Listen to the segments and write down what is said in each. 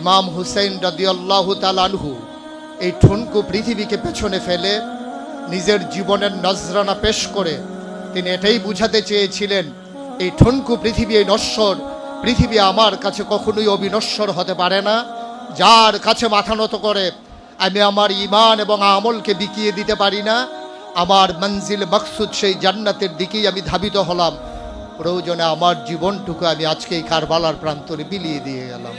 ইমাম হুসেন রদিয়াল্লাহু তালানহু এই ঠুনকু পৃথিবীকে পেছনে ফেলে নিজের জীবনের নজরানা পেশ করে তিনি এটাই বুঝাতে চেয়েছিলেন, এই ঠুনকু পৃথিবী, এই নশ্বর পৃথিবী আমার কাছে কখনোই অবিনশ্বর হতে পারে না। যার কাছে মাথা নত করে, আমি আমার ইমান এবং আমলকে বিকিয়ে দিতে পারি না। আমার মঞ্জিল মকসুদ সেই জান্নাতের দিকেই আমি ধাবিত হলাম। প্রয়োজনে আমার জীবনটুকু আমি আজকে এই কারবালার প্রান্তরে বিলিয়ে দিয়ে গেলাম।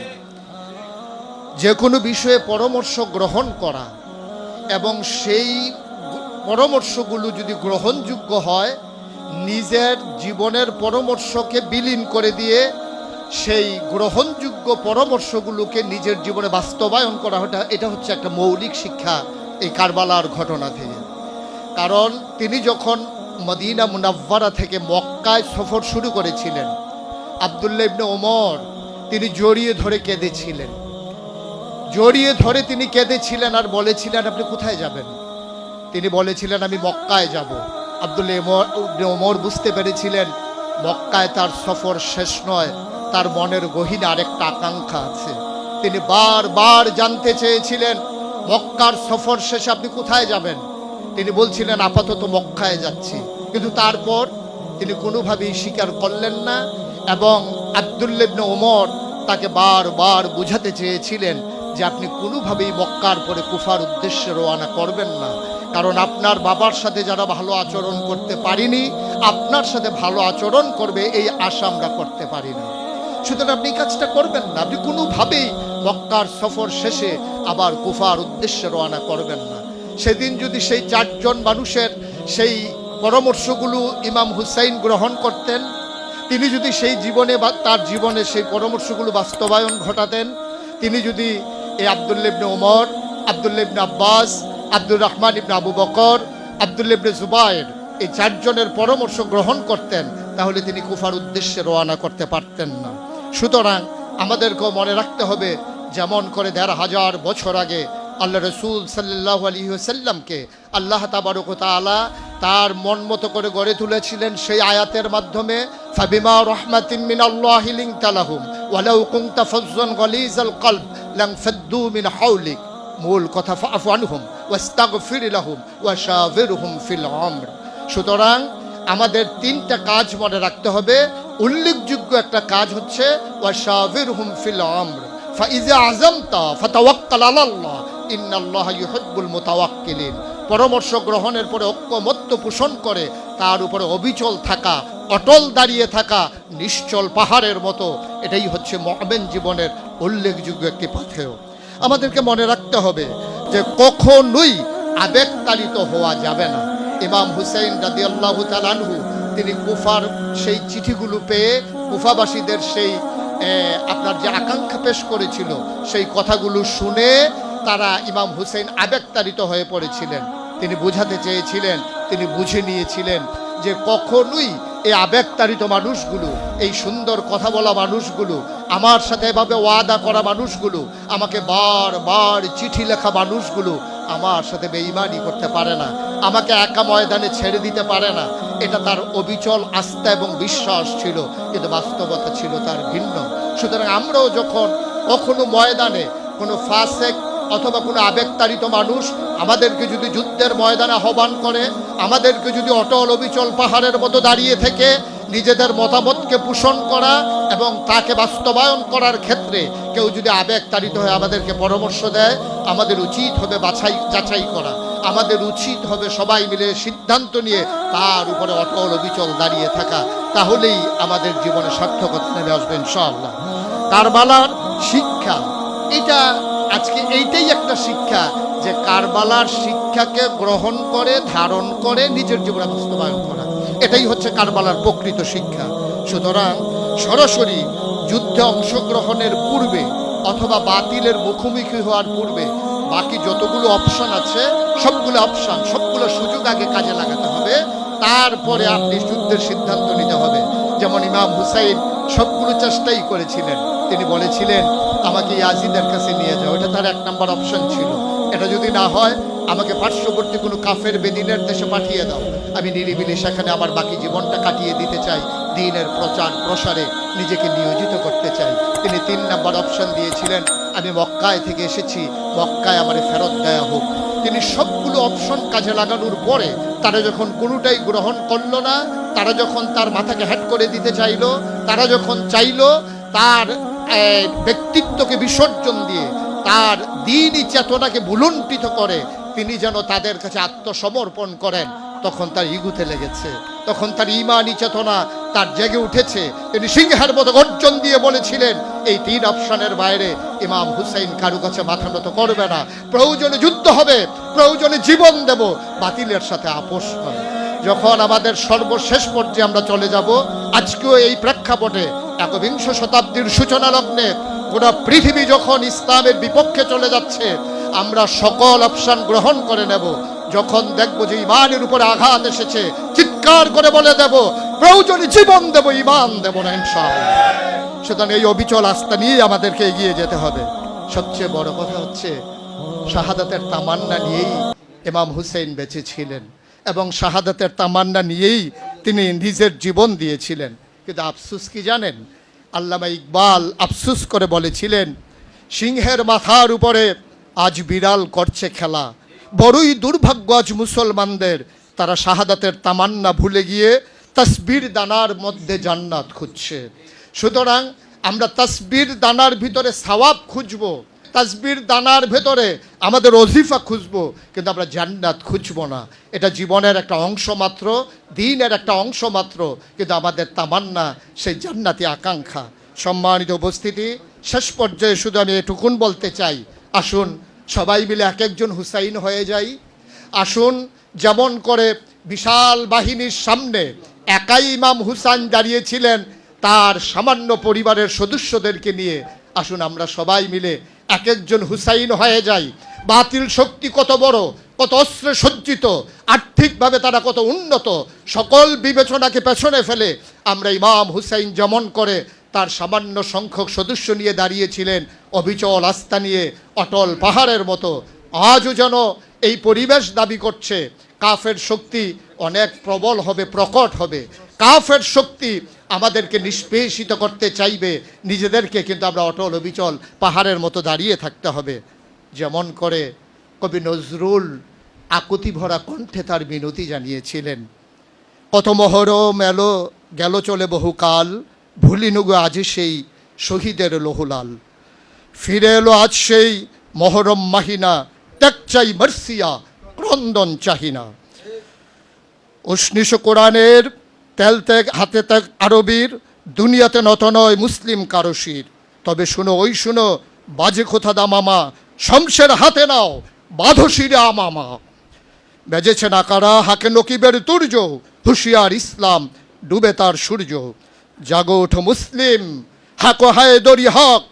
যে কোনো বিষয়ে পরামর্শ গ্রহণ করা এবং সেই পরামর্শগুলো যদি গ্রহণযোগ্য হয়, নিজের জীবনের পরামর্শকে বিলীন করে দিয়ে সেই গ্রহণযোগ্য পরামর্শগুলোকে নিজের জীবনে বাস্তবায়ন করা এটা এটা হচ্ছে একটা মৌলিক শিক্ষা এই কারবালার ঘটনা থেকে। কারণ তিনি যখন মদিনা মুনাব্বারা থেকে মক্কায় সফর শুরু করেছিলেন, আবদুল্লাহ ইবনে ওমর, তিনি জড়িয়ে ধরে কেঁদেছিলেন। জড়িয়ে ধরে তিনি কেঁদেছিলেন আর বলেছিলেন, আপনি কোথায় যাবেন? তিনি বলেছিলেন, আমি মক্কায় যাব। ইবনে ওমর বুঝতে পেরেছিলেন, মক্কায় তার সফর শেষ নয়, তার মনের গহীনে আরেকটা আকাঙ্ক্ষা আছে। তিনি বারবার জানতে চেয়েছিলেন, মক্কার সফর শেষে আপনি কোথায় যাবেন? তিনি বলছিলেন, আপাতত মক্কায় যাচ্ছি। কিন্তু তারপর তিনি কোনোভাবেই স্বীকার করলেন না এবং আবদুল্লেবনে ওমর তাকে বারবার বুঝাতে চেয়েছিলেন যে আপনি কোনোভাবেই মক্কার পরে কুফার উদ্দেশ্যে রওনা করবেন না। কারণ আপনার বাবার সাথে যারা ভালো আচরণ করতে পারিনি, আপনার সাথে ভালো আচরণ করবে এই আশা আমরা করতে পারি না। সুতরাং আপনি কাজটা করবেন না। আপনি কোনোভাবেই মক্কার সফর শেষে আবার কুফার উদ্দেশ্যে রওনা করবেন না। সেদিন যদি সেই চারজন মানুষের সেই পরামর্শগুলো ইমাম হুসাইন গ্রহণ করতেন, তিনি যদি সেই জীবনে বা তার জীবনে সেই পরামর্শগুলো বাস্তবায়ন ঘটাতেন, তিনি যদি এই আবদুল্লেবনে ওমর আবদুল্লেবনে আব্বাস, আব্দুর রহমান ইবনে আবু বকর আবদুল্লেবনে জুবায়ের এই চারজনের পরামর্শ গ্রহণ করতেন, তাহলে তিনি কুফার উদ্দেশ্যে রওনা করতে পারতেন না। সুতরাং আমাদেরকেও মনে রাখতে হবে, যেমন করে দেড় হাজার বছর আগে আল্লাহ রসুল সাল্লাহ আলী সাল্লামকে আল্লাহ তাবারক তালা তার মন মতো করে গড়ে তুলেছিলেন সেই আয়াতের মাধ্যমে, ফাবিমা রহমাতিন মিন আল্লাহিলিং তালাহুম ওয়ালাউ কুনতা ফাজ্জান গালিজাল কলব লাং ফাদ্দু মিন হাউলিক মূল কথা ফাফু আনহুম, ওয়াস্তাগফির লাহুম ওয়াশাবিরহুম ফিল আমর। সুতরাং আমাদের তিনটা কাজ মনে রাখতে হবে। উল্লেখযোগ্য একটা কাজ হচ্ছে ওয়াশাবিরহুম ফিল আমর। ফাইজা আজমতা ফাতাওয়াক্কাল আলাল্লাহ, ইন্নাল্লাহ ইউহিব্বুল মুতাওয়াক্কিলিন। পরামর্শ গ্রহণের পরে ঐক্যমত্য পোষণ করে তার উপরে অবিচল থাকা, অটল দাঁড়িয়ে থাকা নিশ্চল পাহাড়ের মতো, এটাই হচ্ছে মহাবেন জীবনের উল্লেখযোগ্য একটি পাথেয়। আমাদেরকে মনে রাখতে হবে যে কখনোই আবেগতাড়িত হওয়া যাবে না। ইমাম হুসেইন রাদি আল্লাহ তালানহু তিনি কুফার সেই চিঠিগুলো পেয়ে কুফাবাসীদের সেই আপনার যে আকাঙ্ক্ষা পেশ করেছিল, সেই কথাগুলো শুনে তারা ইমাম হুসেন আবেগতাড়িত হয়ে পড়েছিলেন। তিনি বোঝাতে চেয়েছিলেন তিনি বুঝে নিয়েছিলেন যে কখনোই এই আবেগতাড়িত মানুষগুলো, এই সুন্দর কথা বলা মানুষগুলো, আমার সাথে এভাবে ওয়াদা করা মানুষগুলো, আমাকে বার বার চিঠি লেখা মানুষগুলো আমার সাথে বেইমানি করতে পারে না, আমাকে একা ময়দানে ছেড়ে দিতে পারে না। এটা তার অবিচল আস্থা এবং বিশ্বাস ছিল, কিন্তু বাস্তবতা ছিল তার ভিন্ন। সুতরাং আমরাও যখন কখনো ময়দানে কোনো ফাসেক অথবা কোনো আবেগতাড়িত মানুষ আমাদেরকে যদি যুদ্ধের ময়দানে আহ্বান করে, আমাদেরকে যদি অটল অবিচল পাহাড়ের মতো দাঁড়িয়ে থেকে নিজেদের মতামতকে পোষণ করা এবং তাকে বাস্তবায়ন করার ক্ষেত্রে কেউ যদি আবেগতাড়িত হয়ে আমাদেরকে পরামর্শ দেয়, আমাদের উচিত হবে বাছাই, যাচাই করা। আমাদের উচিত হবে সবাই মিলে সিদ্ধান্ত নিয়ে তার উপরে অটল অবিচল দাঁড়িয়ে থাকা। তাহলেই আমাদের জীবনে সার্থকতা নেমে আসবে ইনশাআল্লাহ। কারবালার শিক্ষা, এটা আজকে এইটাই একটা শিক্ষা যে কারবালার শিক্ষাকে গ্রহণ করে, ধারণ করে নিজের জীবনে বাস্তবায়ন করা। এটাই হচ্ছে কারবালার প্রকৃত শিক্ষা। সুতরাং সরাসরি যুদ্ধে অংশগ্রহণের পূর্বে অথবা বাতিলের মুখোমুখি হওয়ার পূর্বে বাকি যতগুলো অপশন আছে, সবগুলো অপশন, সবগুলো সুযোগ আগে কাজে লাগাতে হবে। তারপরে আপনি যুদ্ধের সিদ্ধান্ত নিতে হবে। যেমন ইমাম হুসাইন সবগুলো চেষ্টাই করেছিলেন। তিনি বলেছিলেন, আমাকে ইয়াজিদের কাছে নিয়ে যাও। এটা তার এক নম্বর অপশন ছিল। এটা যদি না হয়, আমাকে পার্শ্ববর্তী কোনো কাফের বেদিনের দেশে পাঠিয়ে দাও। আমি নিরিবিলি সেখানে আমার বাকি জীবনটা কাটিয়ে দিতে চাই। দিনের প্রচার প্রসারে নিজেকে নিয়োজিত করতে চাই। তিনি তিন নম্বর অপশন দিয়েছিলেন, আমি মক্কায় থেকে এসেছি। মক্কায় আমার ফেরত দেয়া হোক। তিনি সবগুলো অপশন কাজে লাগানোর পরে তারা যখন কোনোটাই গ্রহণ করল না, তারা যখন তার মাথাকে হ্যাট করে দিতে চাইলো, তারা যখন চাইলো, তার আহ, ব্যক্তিত্বকে বিসর্জন দিয়ে তার দিনই চেতনাকে ভুলুণ্ঠিত করে তিনি যেন তাদের কাছে আত্মসমর্পণ করেন তখন তার ইগুতে লেগেছে তখন তার ইমানি চেতনা তার জেগে উঠেছে। তিনি সিংহের মতো গর্জন দিয়ে বলেছিলেন এই তিন অপশনের বাইরে ইমাম হুসাইন কারু কাছে মাথা নত করবে না। প্রয়োজনে যুদ্ধ হবে প্রয়োজনে জীবন দেব বাতিলের সাথে আপোষ নয় যখন আমাদের সর্বশেষ পর্যায়ে আমরা চলে যাব আজকেও এই প্রেক্ষাপটে একবিংশ শতাব্দীর সূচনা লগ্নে গোটা পৃথিবী যখন ইসলামের বিপক্ষে চলে যাচ্ছে, আমরা সকল অপশন গ্রহণ করে নেব। যখন দেখব যে ইমানের উপরে আঘাত এসেছে, চিৎকার করে বলে দেব, প্রয়োজনে জীবন দেব ইমান দেব না ইনশাআল্লাহ। সুতরাং এই অবিচল আস্থা নিয়েই আমাদেরকে এগিয়ে যেতে হবে। সবচেয়ে বড় কথা হচ্ছে, শাহাদাতের তামান্না নিয়েই ইমাম হুসেন বেঁচে ছিলেন এবং শাহাদাতের তামান্না নিয়েই তিনি নিজের জীবন দিয়েছিলেন। কিন্তু আফসুস কি জানেন? আল্লামা ইকবাল আফসুস করে বলেছিলেন, সিংহের মাথার উপরে আজ বিড়াল করছে খেলা। বড়ই দুর্ভাগ্য আজ মুসলমানদের। তারা শাহাদাতের তামান্না ভুলে গিয়ে তসবির দানার মধ্যে জান্নাত খুঁজছে। সুতরাং আমরা তসবির দানার ভিতরে সওয়াব খুঁজবো। তাসবির দানার ভেতরে আমাদের অজিফা খুঁজবো, কিন্তু আমরা জান্নাত খুঁজবো না। এটা জীবনের একটা অংশ মাত্র, দিনের একটা অংশ মাত্র, কিন্তু আমাদের তামান্না, সেই জান্নাতি আকাঙ্ক্ষা। সম্মানিত উপস্থিতি, শেষ পর্যায়ে শুধু আমি এটুকুন বলতে চাই, আসুন সবাই মিলে এক একজন হুসাইন হয়ে যাই। আসুন যেমন করে বিশাল বাহিনীর সামনে একাই ইমাম হুসাইন দাঁড়িয়েছিলেন, তার সামান্য পরিবারের সদস্যদেরকে নিয়ে। আসুন আমরা সবাই মিলে এক একজন হুসাইন হয়ে যায়। বাতিল শক্তি কত বড়, কত অস্ত্রে সজ্জিত, আর্থিকভাবে তারা কত উন্নত, সকল বিবেচনাকে পেছনে ফেলে আমরা ইমাম হুসাইন যেমন করে তার সামান্য সংখ্যক সদস্য নিয়ে দাঁড়িয়েছিলেন অবিচল আস্থা নিয়ে অটল পাহাড়ের মতো। আজও যেন এই পরিবেশ দাবি করছে, কাফের শক্তি অনেক প্রবল হবে, প্রকট হবে। কাফের শক্তি আমাদেরকে নিষ্পেষিত করতে চাইবে, নিজেদেরকে কিন্তু আমরা অটল অবিচল পাহাড়ের মতো দাঁড়িয়ে থাকতে হবে। যেমন করে কবি নজরুল আকুতি ভরা কণ্ঠে তার মিনতি জানিয়েছিলেন, কত মহরম এলো, গেল চলে বহুকাল ভুলিনুগো আজ সেই শহীদের লোহলাল। ফিরে এলো আজ সেই মহরম মাহিনা, ত্যাগ চাই মার্সিয়া, ক্রন্দন চাহিনা। উষ্ণিস কোরআনের তেল ত্যাগ হাতে ত্যাগ আরবির, দুনিয়াতে নত নয় মুসলিম কারশির তবে শুনো, ওই শুনো, বাজে খোথা দামামা শমশের হাতে নাও বাধশিরে আমামা বেজেছে নাকারা হাকে নকিবের তুর্য, হুশিয়ার ইসলাম, ডুবে তার সূর্য। জাগো ওঠো মুসলিম, হাকো হায় দরি হক,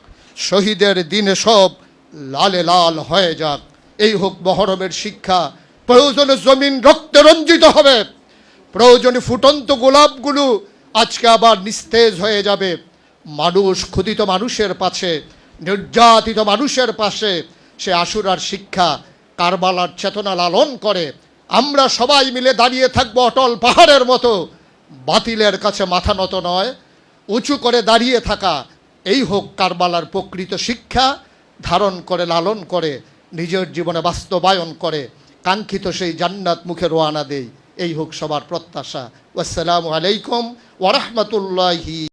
শহীদের দিনে সব লালে লাল হয়ে যাক। এই হোক মহরমের শিক্ষা, প্রয়োজনে জমিন রক্তে রঞ্জিত হবে। প্রয়োজনে ফুটন্ত গোলাপগুলো আজকে আবার নিস্তেজ হয়ে যাবে। মানুষ ক্ষুদিত মানুষের পাশে, নির্যাতিত মানুষের পাশে সে আশুরার শিক্ষা, কারবালার চেতনা লালন করে। আমরা সবাই মিলে দাঁড়িয়ে থাকব অটল পাহাড়ের মতো। বাতিলের কাছে মাথা নত নয়, উঁচু করে দাঁড়িয়ে থাকা। এই হোক কারবালার প্রকৃত শিক্ষা, ধারণ করে, লালন করে, নিজের জীবনে বাস্তবায়ন করে। কাঙ্ক্ষিত সেই জান্নাত মুখে রোয়ানা দেই। এই হোক সবার প্রত্যাশা। আসসালামু আলাইকুম ওরহমতুল্লাহি